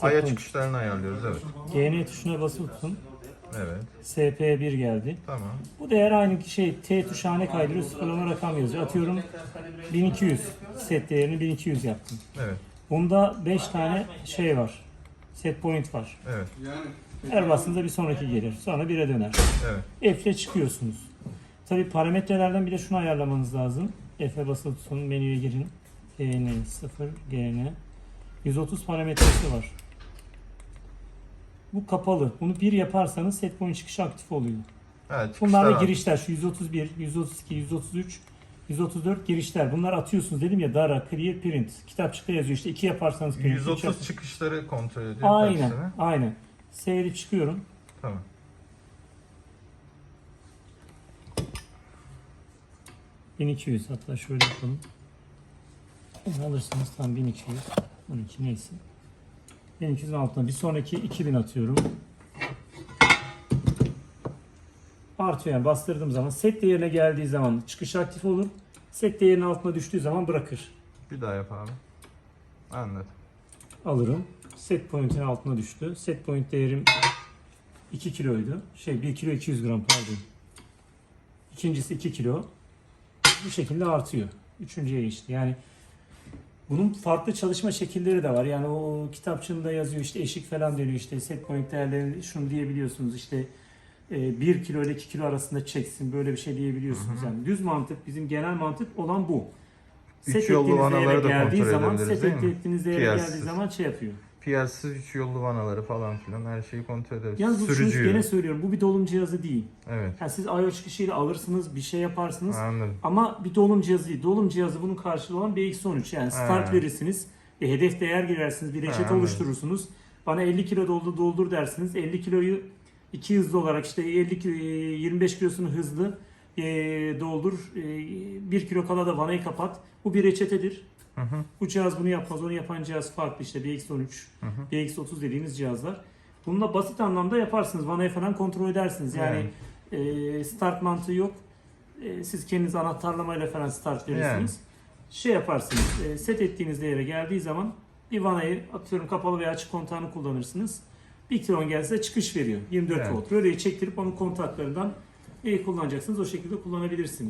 Aya çıkışlarını ayarlıyoruz evet. GN tuşuna basılı tutun. Evet. SP1 geldi. Tamam. Bu değer aynı şey T tuşu hane kaydırıyor sıfırlama rakam yazıyor. Atıyorum 1200 set değerini 1200 yaptım. Evet. Bunda 5 tane şey var. Set point var. Evet. Her bastığınızda bir sonraki gelir. Sonra 1'e döner. Evet. F'le çıkıyorsunuz. Tabi parametrelerden bir de şunu ayarlamanız lazım. F'e basılı tutun, menüye girin. GN 0, GN. 130 parametresi var. Bu kapalı. Bunu 1 yaparsanız set point çıkışı aktif oluyor. Evet. Bunlar da girişler. Şu 131, 132, 133, 134 girişler. Bunlar atıyorsunuz dedim ya Dara, Clear, Print. Kitapçıkta yazıyor işte 2 yaparsanız print. üç 130 yap- çıkışları kontrol ediyor. Aynen, hepsini. aynen. Seyredip çıkıyorum. Tamam. ...1200 hatta şöyle yapalım. Alırsınız tam 1200. 12 neyse. 1200'ün altına bir sonraki 2000 atıyorum. Artıyor yani bastırdığım zaman set değerine geldiği zaman çıkış aktif olur. Set değerinin altına düştüğü zaman bırakır. Bir daha yap abi. Anladım. Alırım. Set point'in altına düştü. Set point değerim 2 kiloydu. Şey 1 kilo 200 gram pardon. İkincisi 2 kilo. Bu şekilde artıyor. Üçüncüye geçti. Yani bunun farklı çalışma şekilleri de var. Yani o kitapçığında yazıyor işte eşik falan dönüyor işte set point değerlerini şunu diyebiliyorsunuz işte 1 kilo ile 2 kilo arasında çeksin böyle bir şey diyebiliyorsunuz. Yani düz mantık bizim genel mantık olan bu. Üç Set yollu ettiğiniz değere geldiği zaman set ettiğiniz değere geldiği zaman şey yapıyor. PL'siz 3 yollu vanaları falan filan her şeyi kontrol ederiz. Yalnız bu şunu gene söylüyorum. Bu bir dolum cihazı değil. Evet. Yani siz I.O. çıkışıyla alırsınız, bir şey yaparsınız. Anladım. Ama bir dolum cihazı değil. Dolum cihazı bunun karşılığı olan BX13. Yani start Ha. verirsiniz. Bir hedef değer girersiniz. Bir reçete oluşturursunuz. Bana 50 kilo doldur doldur dersiniz. 50 kiloyu iki hızlı olarak işte 50 kilo, 25 kilosunu hızlı e, doldur. E, 1 kilo kala da vanayı kapat. Bu bir reçetedir. Hı hı. Bu cihaz bunu yapmaz. Onu yapan cihaz farklı işte BX13, Hı hı. BX30 dediğimiz cihazlar. Bununla basit anlamda yaparsınız. Vanayı falan kontrol edersiniz. Yani e, start mantığı yok. E, siz kendiniz anahtarlamayla falan start verirsiniz. Şey yaparsınız. e, set ettiğiniz değere geldiği zaman bir vanayı atıyorum kapalı veya açık kontağını kullanırsınız. Bir kilon gelse çıkış veriyor. 24 Evet. volt. Röleyi çektirip onun kontaklarından e, kullanacaksınız. O şekilde kullanabilirsiniz.